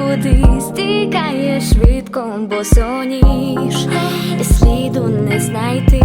Куди тікає швидко, бо соніш і сліду не знайти.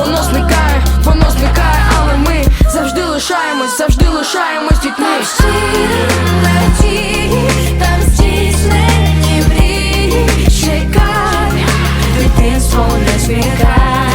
воно зникає, воно зникає, але ми завжди лишаємось, завжди лишаємось дітьми. Там здійснені мрії, чекай, дитинство не зникає